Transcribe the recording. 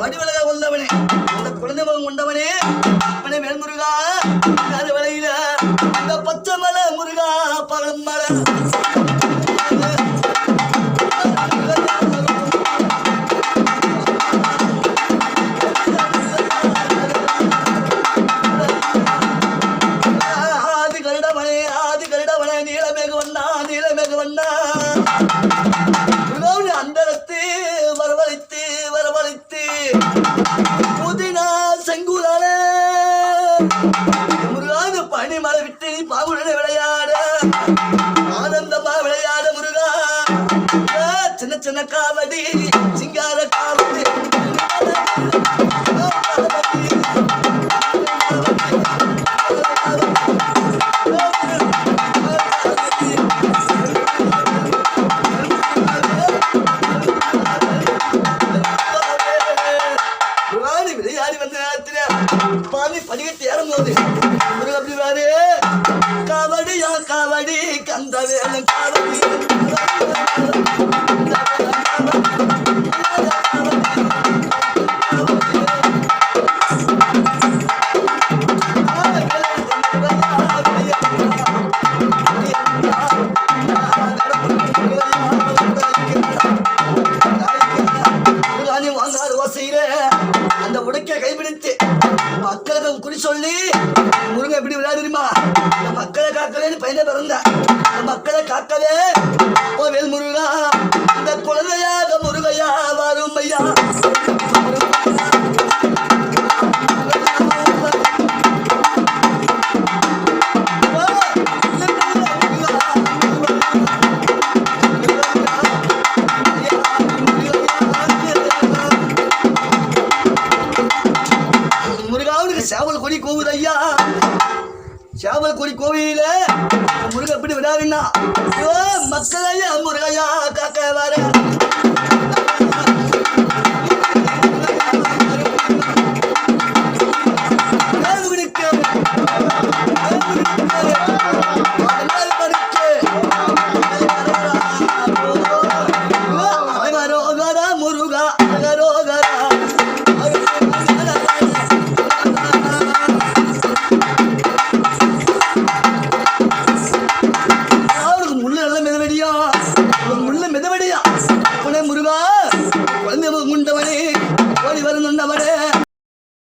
வடிவழக கொண்டவனே. அந்த குழந்தை மகன் கொண்டவனே. அவனே மேல்முருகா முருகாது பனி மலை விட்டு நீ பாவுடனே விளையாட. ஆனந்தமா விளையாட முருகா. சின்ன சின்ன காவடி. பாவி பாதி பதிகட்டு ஏறும்போது அப்படி பாரு காவடியா காவடி? கந்த வேலன் காவடி சொல்லி முருங்க எப்படி விளையாடு தெரியுமா? இந்த மக்களை காக்கவேன்னு பையனை பிறந்த இந்த மக்களை காக்கவே ஓ வேல் முருகா இந்த குழந்தையாக முருகையா வரும் ஐயா சேவல் கொடி கோவுது ஐயா சேவல் கொடி கோவில முருகன் எப்படி விடாதுன்னா மக்களையா முருகையா காக்க வர. குழந்தை முருகா குழந்தை